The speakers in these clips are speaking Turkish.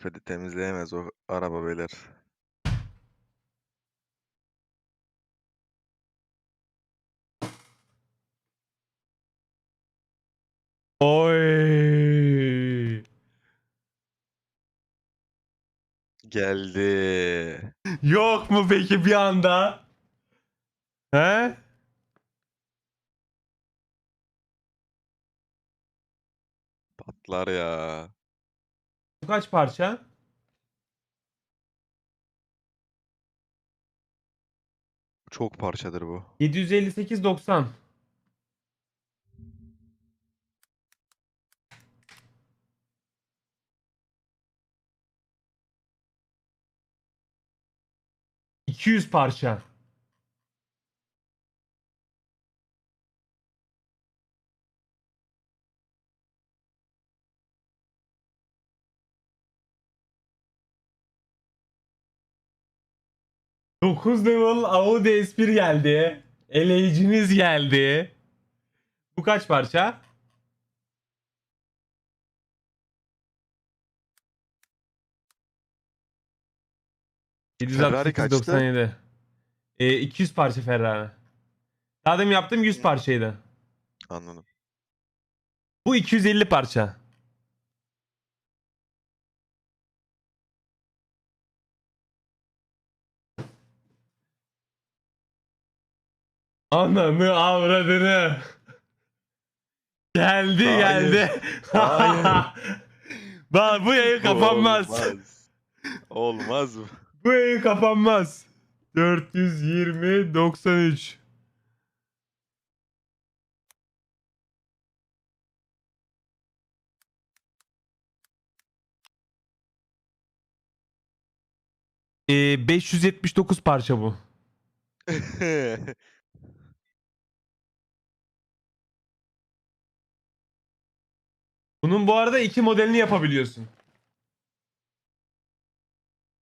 Mousepad'i temizleyemez o araba beyler. Oy. Geldi. Yok mu peki bir anda? He? Patlar ya. Kaç parça? Çok parçadır bu. 758.90. ...200 parça. Dokuz level Audi S1 geldi. Eleyiciniz geldi. Bu kaç parça? Ferrari kaçtı? 97. Ee, 200 parça Ferrari. Daha demin yaptığım 100 parçaydı. Anladım. Bu 250 parça. Ananı avradını. Geldi Hayır. geldi. Hayır. Bak bu yayın kapanmaz. Olmaz. Olmaz bu. Bu yayın kapanmaz. 420 93. Ee, 579 parça bu. Bunun bu arada iki modelini yapabiliyorsun.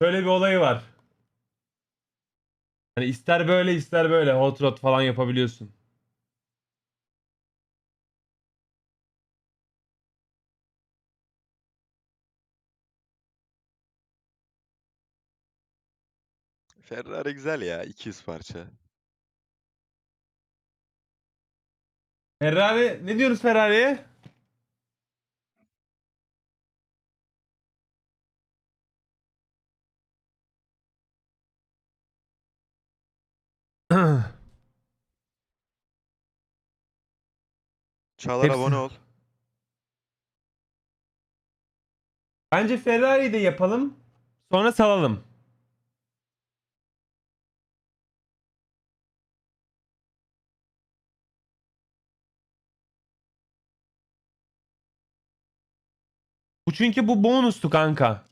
Böyle bir olayı var. Hani ister böyle ister böyle hot rod falan yapabiliyorsun. Ferrari güzel ya. 200 parça. Ferrari ne diyoruz Ferrari'ye? Çağlar Hepsi- abone ol. Bence Ferrari'yi de yapalım. Sonra salalım. Bu çünkü bu bonustu kanka.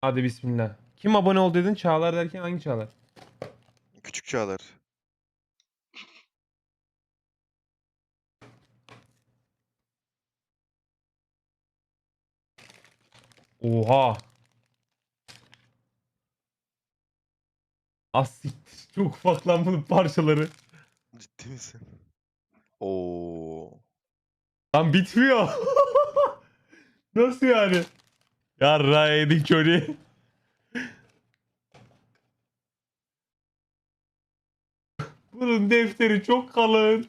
Hadi bismillah. Kim abone ol dedin? Çağlar derken hangi Çağlar? Küçük Çağlar. Oha. Asit. Çok ufak lan bunun parçaları. Ciddi misin? Oo. Lan bitmiyor. Nasıl yani? Yarra yedik Johnny. Bunun defteri çok kalın.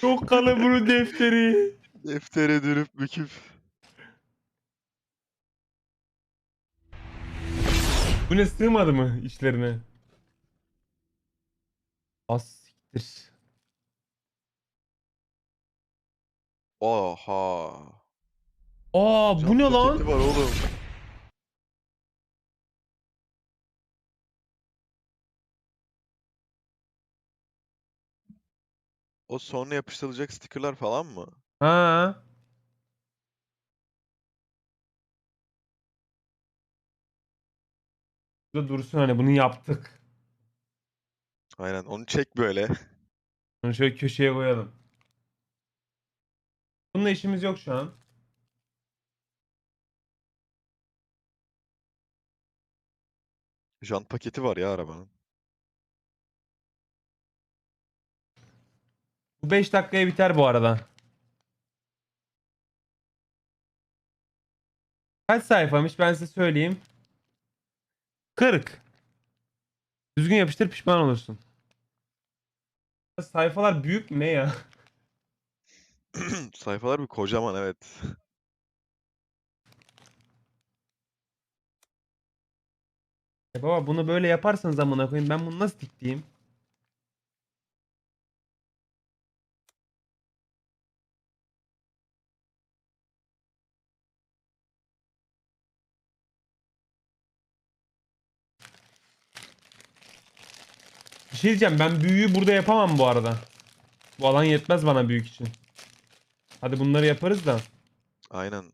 Çok kalın bunun defteri. Deftere dönüp büküp. Bu ne sığmadı mı içlerine? Az siktir. Oha. Aa bu Cam ne lan? paketi var oğlum. O sonra yapıştırılacak stickerlar falan mı? Ha. Burada dursun hani bunu yaptık. Aynen onu çek böyle. Onu şöyle köşeye koyalım. Bununla işimiz yok şu an. Jant paketi var ya arabanın. 5 dakikaya biter bu arada. Kaç sayfamış ben size söyleyeyim. 40. Düzgün yapıştır pişman olursun. Sayfalar büyük ne ya? Sayfalar bir kocaman evet. E baba bunu böyle yaparsanız amına koyayım ben bunu nasıl dikteyim? Bir şey diyeceğim ben büyüğü burada yapamam bu arada. Bu alan yetmez bana büyük için. Hadi bunları yaparız da. Aynen.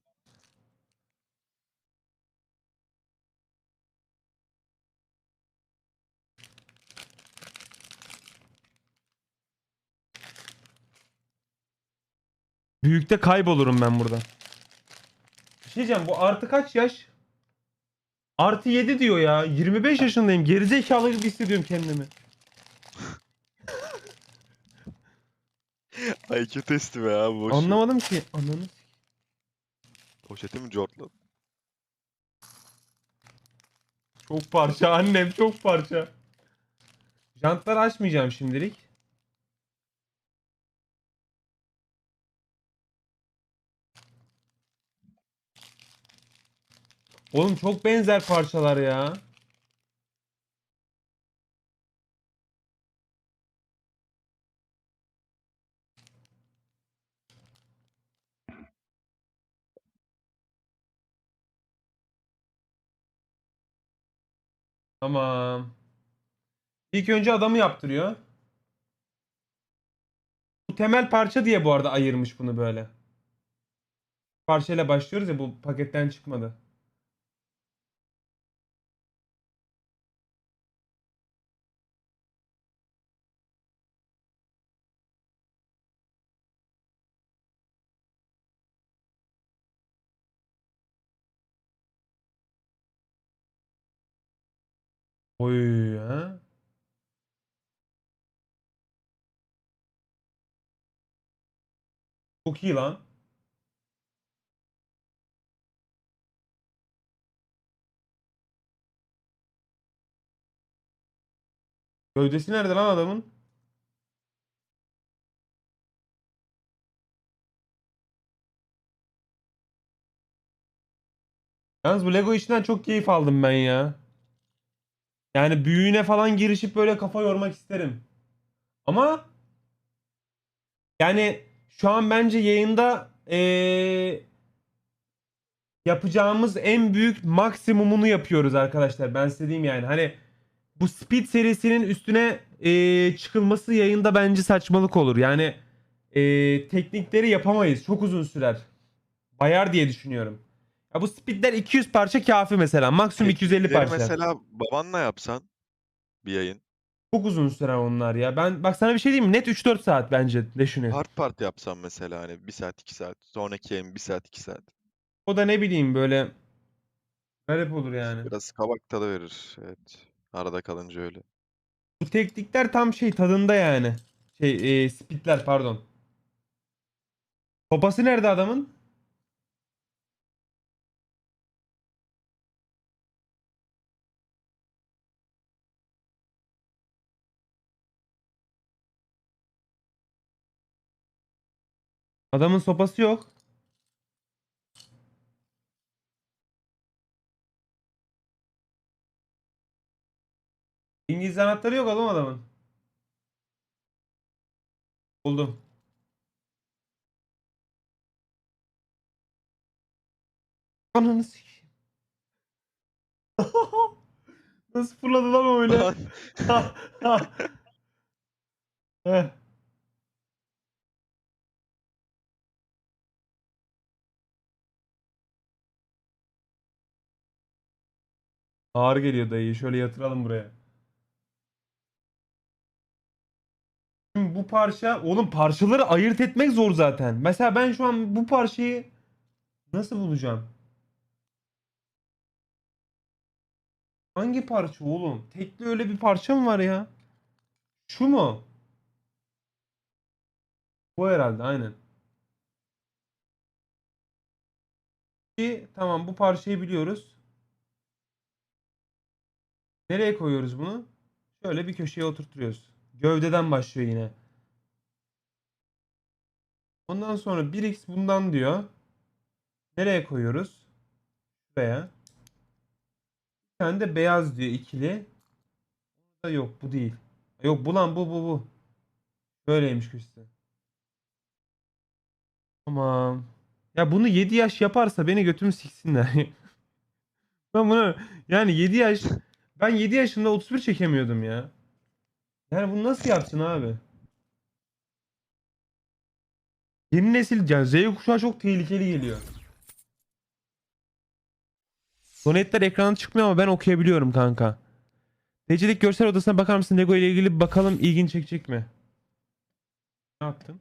Büyükte kaybolurum ben burada. Bir şey diyeceğim bu artı kaç yaş? Artı 7 diyor ya. 25 yaşındayım. Gerizekalı gibi hissediyorum kendimi. IQ testi be abi boş. Anlamadım ki. Ananı Poşeti mi cortladın? Çok parça annem çok parça. Jantları açmayacağım şimdilik. Oğlum çok benzer parçalar ya. Tamam. İlk önce adamı yaptırıyor. Bu temel parça diye bu arada ayırmış bunu böyle. Parçayla başlıyoruz ya bu paketten çıkmadı. Çok iyi lan. Gövdesi nerede lan adamın? Yalnız bu Lego işinden çok keyif aldım ben ya. Yani büyüğüne falan girişip böyle kafa yormak isterim. Ama yani şu an bence yayında eee, yapacağımız en büyük maksimumunu yapıyoruz arkadaşlar. Ben size diyeyim yani. Hani bu Speed serisinin üstüne eee, çıkılması yayında bence saçmalık olur. Yani eee, teknikleri yapamayız. Çok uzun sürer. Bayar diye düşünüyorum. Ya bu Speed'ler 200 parça kafi mesela. Maksimum 250 Teknikleri parça. Mesela babanla yapsan bir yayın. Çok uzun sürer onlar ya. Ben bak sana bir şey diyeyim mi? Net 3-4 saat bence düşünüyorum. Part part yapsan mesela hani 1 saat 2 saat. Sonraki yayın 1 saat 2 saat. O da ne bileyim böyle garip olur yani. Biraz kabak tadı verir. Evet. Arada kalınca öyle. Bu teknikler tam şey tadında yani. Şey e, speedler pardon. Sopası nerede adamın? Adamın sopası yok. İngiliz anahtarı yok oğlum adamın. Buldum. Ananı sikeyim. Nasıl fırladı lan öyle? Heh. Ağır geliyor dayı. Şöyle yatıralım buraya. Şimdi bu parça, oğlum parçaları ayırt etmek zor zaten. Mesela ben şu an bu parçayı nasıl bulacağım? Hangi parça oğlum? Tekli öyle bir parça mı var ya? Şu mu? Bu herhalde aynen. Tamam bu parçayı biliyoruz. Nereye koyuyoruz bunu? Şöyle bir köşeye oturtuyoruz. Gövdeden başlıyor yine. Ondan sonra 1x bundan diyor. Nereye koyuyoruz? Şuraya. Bir tane de beyaz diyor ikili. Yok bu değil. Yok bu lan bu bu bu. Böyleymiş köşesi. Tamam. Ya bunu 7 yaş yaparsa beni götümü siksinler. ben bunu yani 7 yaş ben 7 yaşında 31 çekemiyordum ya. Yani bunu nasıl yapsın abi? Yeni nesil yani Z kuşağı çok tehlikeli geliyor. Donetler ekrana çıkmıyor ama ben okuyabiliyorum kanka. Necelik görsel odasına bakar mısın? Lego ile ilgili bakalım ilgin çekecek mi? Ne yaptın?